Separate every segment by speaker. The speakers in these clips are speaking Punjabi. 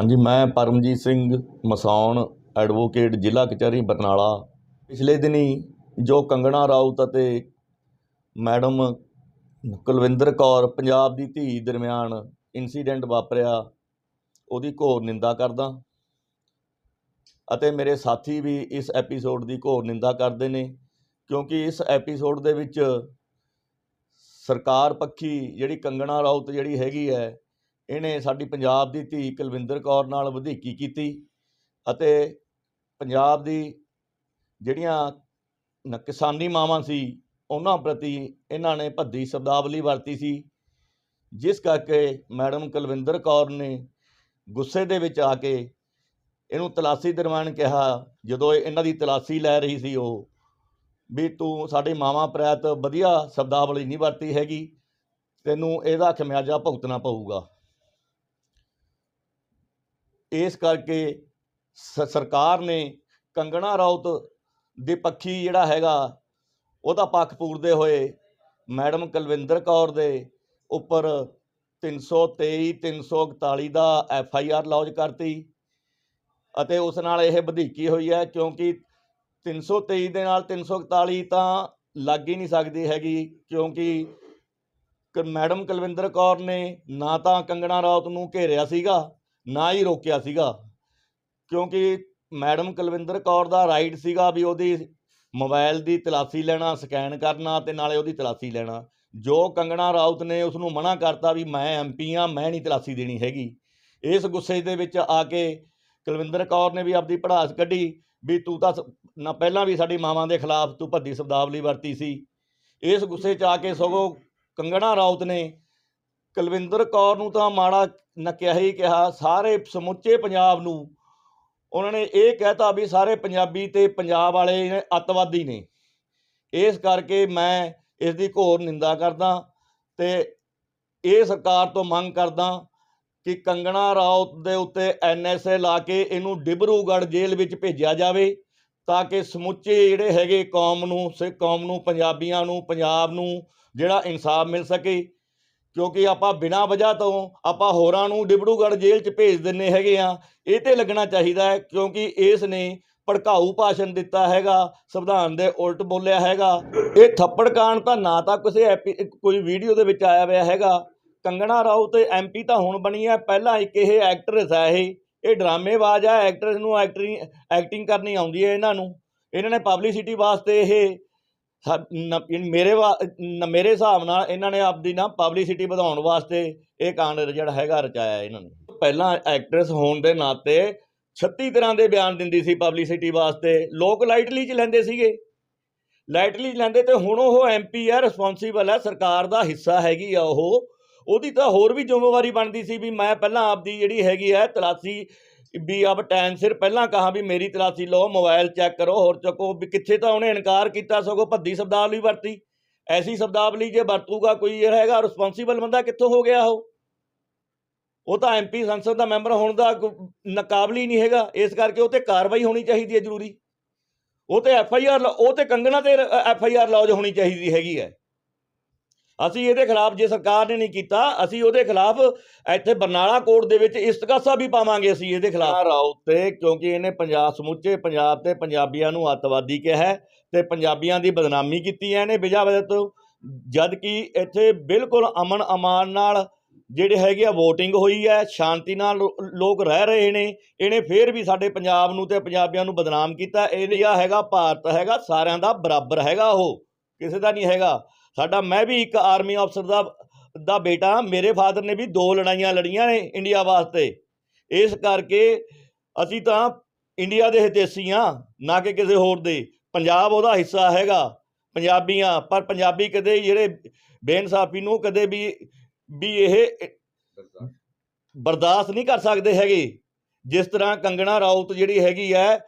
Speaker 1: ਹਾਂਜੀ, ਮੈਂ ਪਰਮਜੀਤ ਸਿੰਘ ਮਸੌਣ ਐਡਵੋਕੇਟ ਜ਼ਿਲ੍ਹਾ ਕਚਹਿਰੀ ਬਰਨਾਲਾ। ਪਿਛਲੇ ਦਿਨੀ ਜੋ ਕੰਗਣਾ ਰਾਊਤ ਅਤੇ ਮੈਡਮ ਕੁਲਵਿੰਦਰ ਕੌਰ ਪੰਜਾਬ ਦੀ ਧੀ ਦਰਮਿਆਨ ਇਨਸੀਡੈਂਟ ਵਾਪਰਿਆ, ਉਹਦੀ ਘੋਰ ਨਿੰਦਾ ਕਰਦਾ ਅਤੇ ਮੇਰੇ ਸਾਥੀ ਵੀ ਇਸ ਐਪੀਸੋਡ ਦੀ ਘੋਰ ਨਿੰਦਾ ਕਰਦੇ ਨੇ, ਕਿਉਂਕਿ ਇਸ ਐਪੀਸੋਡ ਦੇ ਵਿੱਚ ਸਰਕਾਰ ਪੱਖੀ ਜਿਹੜੀ ਕੰਗਣਾ ਰਾਊਤ ਜਿਹੜੀ ਹੈਗੀ ਹੈ ਇਹਨੇ ਸਾਡੀ ਪੰਜਾਬ ਦੀ ਧੀ ਕੁਲਵਿੰਦਰ ਕੌਰ ਨਾਲ ਵਧੀਕੀ ਕੀਤੀ ਅਤੇ ਪੰਜਾਬ ਦੀ ਜਿਹੜੀਆਂ ਕਿਸਾਨੀ ਮਾਵਾਂ ਸੀ, ਉਹਨਾਂ ਪ੍ਰਤੀ ਇਹਨਾਂ ਨੇ ਭੱਦੀ ਸ਼ਬਦਾਵਲੀ ਵਰਤੀ ਸੀ, ਜਿਸ ਕਰਕੇ ਮੈਡਮ ਕੁਲਵਿੰਦਰ ਕੌਰ ਨੇ ਗੁੱਸੇ ਦੇ ਵਿੱਚ ਆ ਕੇ ਇਹਨੂੰ ਤਲਾਸੀ ਦਰਮਿਆਨ ਕਿਹਾ, ਜਦੋਂ ਇਹਨਾਂ ਦੀ ਤਲਾਸੀ ਲੈ ਰਹੀ ਸੀ ਉਹ, ਵੀ ਤੂੰ ਸਾਡੀ ਮਾਵਾਂ ਪ੍ਰੈਤ ਵਧੀਆ ਸ਼ਬਦਾਵਲੀ ਨਹੀਂ ਵਰਤੀ ਹੈਗੀ, ਤੈਨੂੰ ਇਹਦਾ ਖਮਿਆਜਾ ਭੁਗਤਣਾ ਪਊਗਾ। ਇਸ ਕਰਕੇ ਸਰਕਾਰ ਨੇ ਕੰਗਣਾ ਰਾਉਤ ਦੇ ਪੱਖੀ ਜਿਹੜਾ ਹੈਗਾ ਉਹਦਾ ਪੱਖ ਪੂਰਦੇ ਹੋਏ ਮੈਡਮ ਕੁਲਵਿੰਦਰ ਕੌਰ ਦੇ ਉੱਪਰ 323 341 ਦਾ ਐਫ ਆਈ ਆਰ ਲੌਜ ਕਰਤੀ ਅਤੇ ਉਸ ਨਾਲ ਇਹ ਵਧੀਕੀ ਹੋਈ ਹੈ ਕਿਉਂਕਿ 323 ਦੇ ਨਾਲ 341 ਤਾਂ ਲੱਗ ਹੀ ਨਹੀਂ ਸਕਦੀ ਹੈਗੀ ਕਿਉਂਕਿ ਕ- ਮੈਡਮ ਕੁਲਵਿੰਦਰ ਕੌਰ ਨੇ ਨਾ ਤਾਂ ਕੰਗਣਾ ਰਾਉਤ ਨੂੰ ਘੇਰਿਆ ਸੀਗਾ ਨਾ ਹੀ ਰੋਕਿਆ ਸੀਗਾ। ਕਿਉਂਕਿ ਮੈਡਮ ਕੁਲਵਿੰਦਰ ਕੌਰ ਦਾ ਰਾਈਟ ਸੀਗਾ ਵੀ ਉਹਦੀ ਮੋਬਾਈਲ ਦੀ ਤਲਾਸ਼ੀ ਲੈਣਾ ਸਕੈਨ ਕਰਨਾ ਤੇ ਨਾਲੇ ਉਹਦੀ ਤਲਾਸ਼ੀ ਲੈਣਾ। ਜੋ ਕੰਗਣਾ ਰਾਉਤ ਨੇ ਉਸ ਨੂੰ ਮਨਾ ਕਰਤਾ ਵੀ ਮੈਂ ਐਮਪੀ ਆ ਮੈਂ ਨਹੀਂ ਤਲਾਸ਼ੀ ਦੇਣੀ ਹੈਗੀ। ਇਸ ਗੁੱਸੇ ਦੇ ਵਿੱਚ ਆ ਕੇ ਕੁਲਵਿੰਦਰ ਕੌਰ ਨੇ ਵੀ ਆਪਦੀ ਪੜਾਸ ਕੱਢੀ ਵੀ ਤੂੰ ਤਾਂ ਸ- ਨਾ ਪਹਿਲਾਂ ਵੀ ਸਾਡੀ ਮਾਵਾਂ ਦੇ ਖਿਲਾਫ ਤੂੰ ਭੱਦੀ ਸ਼ਬਦਾਵਲੀ ਵਰਤੀ ਸੀ। ਇਸ ਗੁੱਸੇ 'ਚ ਆ ਕੇ ਸਗੋਂ ਕੰਗਣਾ ਰਾਉਤ ਨੇ ਕੁਲਵਿੰਦਰ ਕੌਰ ਨੂੰ ਤਾਂ ਮਾੜਾ ਨਾ ਹੀ ਕਿਹਾ, ਸਾਰੇ ਸਮੁੱਚੇ ਪੰਜਾਬ ਨੂੰ ਉਹਨਾਂ ਨੇ ਇਹ ਕਹਿਤਾ ਵੀ ਸਾਰੇ ਪੰਜਾਬੀ ਤੇ ਪੰਜਾਬ ਵਾਲੇ ਨੇ ਅੱਤਵਾਦੀ ਨੇ। ਇਸ ਕਰਕੇ ਮੈਂ ਇਸ ਦੀ ਘੋਰ ਨਿੰਦਾ ਕਰਦਾ ਤੇ ਇਹ ਸਰਕਾਰ ਤੋਂ ਮੰਗ ਕਰਦਾ ਕਿ ਕੰਗਣਾ ਰਾਉਤ ਦੇ ਉੱਤੇ ਐਨਐਸਏ ਲਾ ਕੇ ਇਹਨੂੰ ਡਿਬਰੂਗੜ੍ਹ ਜੇਲ੍ਹ ਵਿੱਚ ਭੇਜਿਆ ਜਾਵੇ ਤਾਂ ਕਿ ਸਮੁੱਚੇ ਜਿਹੜੇ ਹੈਗੇ ਕੌਮ ਨੂੰ, ਸਿੱਖ ਕੌਮ ਨੂੰ, ਪੰਜਾਬੀਆਂ ਨੂੰ, ਪੰਜਾਬ ਨੂੰ ਜਿਹੜਾ ਇਨਸਾਫ ਮਿਲ ਸਕੇ। ਕਿਉਂਕਿ ਆਪਾਂ ਬਿਨਾਂ ਵਜ੍ਹਾ ਤੋਂ ਆਪਾਂ ਹੋਰਾਂ ਨੂੰ ਡਿਬਰੂਗੜ੍ਹ ਜੇਲ੍ਹ 'ਚ ਭੇਜ ਦਿੰਨੇ ਹੈਗੇ ਆ, ਇਹ ਤੇ ਲੱਗਣਾ ਚਾਹੀਦਾ ਹੈ ਕਿਉਂਕਿ ਇਸ ਨੇ ਭੜਕਾਊ ਭਾਸ਼ਣ ਦਿੱਤਾ ਹੈਗਾ, ਸੰਵਿਧਾਨ ਦੇ ਉਲਟ ਬੋਲਿਆ ਹੈਗਾ, ਇਹ ਥੱਪੜ ਕਾਂਡ ਤਾਂ ਨਾ ਤਾਂ ਕਿਸੇ ਐਪੀ, ਕੋਈ ਵੀਡੀਓ ਦੇ ਵਿੱਚ ਆਇਆ ਹੋਇਆ ਹੈਗਾ। ਕੰਗਣਾ ਰਾਓ ਰਾਉਤ ਐਮਪੀ ਤਾਂ ਹੁਣ ਬਣੀ ਹੈ ਪਹਿਲਾਂ ਇੱਕ ਇਹ ਐਕਟਰਸ ਹੈ ਇਹ ਇਹ ਡਰਾਮੇਬਾਜ਼ ਆ, ਐਕਟਰਸ ਨੂੰ ਐਕਟਿੰਗ ਐਕਟਿੰਗ ਕਰਨੀ ਆਉਂਦੀ ਹੈ ਇਹਨਾਂ ਨੂੰ। ਇਹਨਾਂ ਨੇ ਪਬਲਿਸਿਟੀ ਵਾਸਤੇ ਇਹ ਮੇਰੇ ਵਾ- ਨ- ਮੇਰੇ ਹਿਸਾਬ ਨਾਲ ਇਹਨਾਂ ਨੇ ਆਪਦੀ ਨਾ ਪਬਲਿਸਿਟੀ ਵਧਾਉਣ ਵਾਸਤੇ ਇਹ ਕਾਂਡ ਜਿਹੜਾ ਹੈਗਾ ਰਚਾਇਆ ਇਹਨਾਂ ਨੇ। ਪਹਿਲਾਂ ਐਕਟਰਸ ਹੋਣ ਦੇ ਨਾਤੇ 36 ਤਰ੍ਹਾਂ ਦੇ ਬਿਆਨ ਦਿੰਦੀ ਸੀ ਪਬਲਿਸਿਟੀ ਵਾਸਤੇ, ਲੋਕ ਲਾਈਟਲੀ ਚ ਲੈਂਦੇ ਸੀਗੇ। ਲਾਈਟਲੀ ਲੈਂਦੇ ਤੇ ਹੁਣ ਉਹ ਐਮਪੀ ਹੈ ਰਿਸਪੌਂਸੀਬਲ ਹੈ ਸਰਕਾਰ ਦਾ ਹਿੱਸਾ ਹੈਗੀ ਆ ਉਹ। ਉਹਦੀ ਤਾਂ ਹੋਰ ਵੀ ਜ਼ਿੰਮੇਵਾਰੀ ਬਣਦੀ ਸੀ ਵੀ ਮੈਂ ਪਹਿਲਾਂ ਆਪਦੀ ਜਿਹੜੀ ਹੈਗੀ ਹੈ ਤਲਾਸੀ ਵੀ ਆਪ ਟਾਈਮ ਸਿਰ ਪਹਿਲਾਂ ਕਹਾ ਵੀ ਮੇਰੀ ਤਲਾਸੀ ਲਓ, ਮੋਬਾਈਲ ਚੈੱਕ ਕਰੋ, ਹੋਰ ਚੱਕੋ ਵੀ ਕਿੱਥੇ ਤਾਂ ਉਹਨੇ ਇਨਕਾਰ ਕੀਤਾ ਸਗੋਂ ਭੱਦੀ ਸ਼ਬਦਾਵਲੀ ਵਰਤੀ। ਐਸੀ ਸ਼ਬਦਾਵਲੀ ਜੇ ਵਰਤੂਗਾ ਕੋਈ ਇਹ ਹੈਗਾ ਰਿਸਪੌਂਸੀਬਲ ਬੰਦਾ ਕਿੱਥੋਂ ਹੋ ਗਿਆ ਉਹ? ਉਹ ਤਾਂ ਐਮਪੀ ਸੰਸਦ ਦਾ ਮੈਂਬਰ ਹੋਣ ਦਾ ਨਕਾਬਲ ਹੀ ਨਹੀਂ ਹੈਗਾ, ਇਸ ਕਰਕੇ ਉਹ ਤੇ ਕਾਰਵਾਈ ਹੋਣੀ ਚਾਹੀਦੀ ਹੈ ਜ਼ਰੂਰੀ। ਉਹ ਤੇ ਐਫ ਆਈ ਆਰ ਉਹ ਤੇ ਕੰਗਣਾ ਤੇ ਐਫ ਆਈ ਆਰ ਲੌਜ ਹੋਣੀ ਚਾਹੀਦੀ ਹੈਗੀ ਹੈ। ਅਸੀਂ ਇਹਦੇ ਖਿਲਾਫ ਜੇ ਸਰਕਾਰ ਨੇ ਨਹੀਂ ਕੀਤਾ, ਅਸੀਂ ਉਹਦੇ ਖਿਲਾਫ ਇੱਥੇ ਬਰਨਾਲਾ ਕੋਰਟ ਦੇ ਵਿੱਚ ਇਸਤਗਾਸਾ ਵੀ ਪਾਵਾਂਗੇ ਅਸੀਂ ਇਹਦੇ ਖਿਲਾਫ। ਰਾਉਤ ਤੇ, ਕਿਉਂਕਿ ਇਹਨੇ ਪੰਜਾਬ ਸਮੁੱਚੇ, ਪੰਜਾਬ ਤੇ ਪੰਜਾਬੀਆਂ ਨੂੰ ਅੱਤਵਾਦੀ ਕਿਹਾ ਹੈ ਤੇ ਪੰਜਾਬੀਆਂ ਦੀ ਬਦਨਾਮੀ ਕੀਤੀ ਹੈ ਇਹਨੇ ਬਿਜਾ ਵਜ੍ਹਾ ਤੋਂ ਜਦ ਕਿ ਇੱਥੇ ਬਿਲਕੁਲ ਅਮਨ ਅਮਾਨ ਨਾਲ ਜਿਹੜੇ ਹੈਗੇ ਆ VOTING ਹੋਈ ਹੈ, ਸ਼ਾਂਤੀ ਨਾਲ ਲੋਕ ਰਹਿ ਰਹੇ ਨੇ, ਇਹਨੇ ਫੇਰ ਵੀ ਸਾਡੇ ਪੰਜਾਬ ਨੂੰ ਤੇ ਪੰਜਾਬੀਆਂ ਨੂੰ ਬਦਨਾਮ ਕੀਤਾ। ਇਹ ਜਿਹੜਾ ਹੈਗਾ ਭਾਰਤ ਹੈਗਾ, ਸਾਰਿਆਂ ਦਾ ਬਰਾਬਰ ਹੈਗਾ ਉਹ, ਕਿਸੇ ਦਾ ਨਹੀਂ ਹੈਗਾ। ਸਾਡਾ ਮੈਂ ਵੀ ਇੱਕ ਆਰਮੀ ਅਫਸਰ ਦਾ ਦਾ ਬੇਟਾ ਮੇਰੇ ਫਾਦਰ ਨੇ ਵੀ ਦੋ ਲੜਾਈਆਂ ਲੜੀਆਂ ਨੇ ਇੰਡੀਆ ਵਾਸਤੇ। ਇਸ ਕਰਕੇ ਅਸੀਂ ਤਾਂ ਇੰਡੀਆ ਦੇ ਹਿਤੈਸ਼ੀ ਹਾਂ, ਨਾ ਕਿ ਕਿਸੇ ਹੋਰ ਦੇ। ਪੰਜਾਬ ਉਹਦਾ ਹਿੱਸਾ ਹੈਗਾ ਪੰਜਾਬੀਆਂ ਪਰ ਪੰਜਾਬੀ ਕਦੇ ਜਿਹੜੇ ਬੇਇਨਸਾਫੀ ਨੂੰ ਕਦੇ ਵੀ ਵੀ ਇਹ ਬਰਦਾਸ਼ਤ ਨਹੀਂ ਕਰ ਸਕਦੇ ਹੈਗੇ। ਜਿਸ ਤਰ੍ਹਾਂ ਕੰਗਣਾ ਰਾਉਤ ਜਿਹੜੀ ਹੈਗੀ ਹੈ,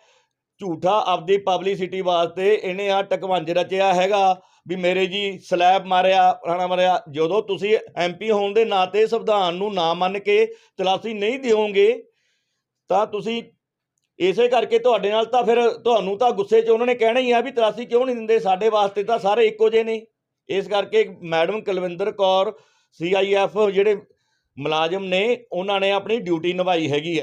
Speaker 1: ਝੂਠਾ ਆਪਦੀ ਪਬਲਿਸਿਟੀ ਵਾਸਤੇ ਇਹਨੇ ਆ ਟਕਵੰਜ ਰਚਿਆ ਹੈਗਾ। ਵੀ ਮੇਰੇ ਜੀ ਸਲੈਬ ਮਾਰਿਆ, ਫਲਾਣਾ ਮਾਰਿਆ, ਜਦੋਂ ਤੁਸੀਂ ਐਮਪੀ ਹੋਣ ਦੇ ਨਾਤੇ ਸੰਵਿਧਾਨ ਨੂੰ ਨਾ ਮੰਨ ਕੇ ਤਲਾਸ਼ੀ ਨਹੀਂ ਦਿਓਗੇ, ਤਾਂ ਤੁਸੀਂ ਇਸੇ ਕਰਕੇ ਤੁਹਾਡੇ ਨਾਲ ਤਾਂ ਫਿਰ ਤੁਹਾਨੂੰ ਤਾਂ ਗੁੱਸੇ 'ਚ ਉਹਨਾਂ ਨੇ ਕਹਿਣਾ ਹੀ ਆ ਵੀ ਤਲਾਸ਼ੀ ਕਿਉਂ ਨਹੀਂ ਦਿੰਦੇ? ਸਾਡੇ ਵਾਸਤੇ ਤਾਂ ਸਾਰੇ ਇੱਕੋ ਜਿਹੇ ਨੇ। ਇਸ ਕਰਕੇ ਮੈਡਮ ਕੁਲਵਿੰਦਰ ਕੌਰ ਸੀਆਈਐਫ ਜਿਹੜੇ ਮੁਲਾਜ਼ਮ ਨੇ, ਉਹਨਾਂ ਨੇ ਆਪਣੀ ਡਿਊਟੀ ਨਿਭਾਈ ਹੈਗੀ ਹੈ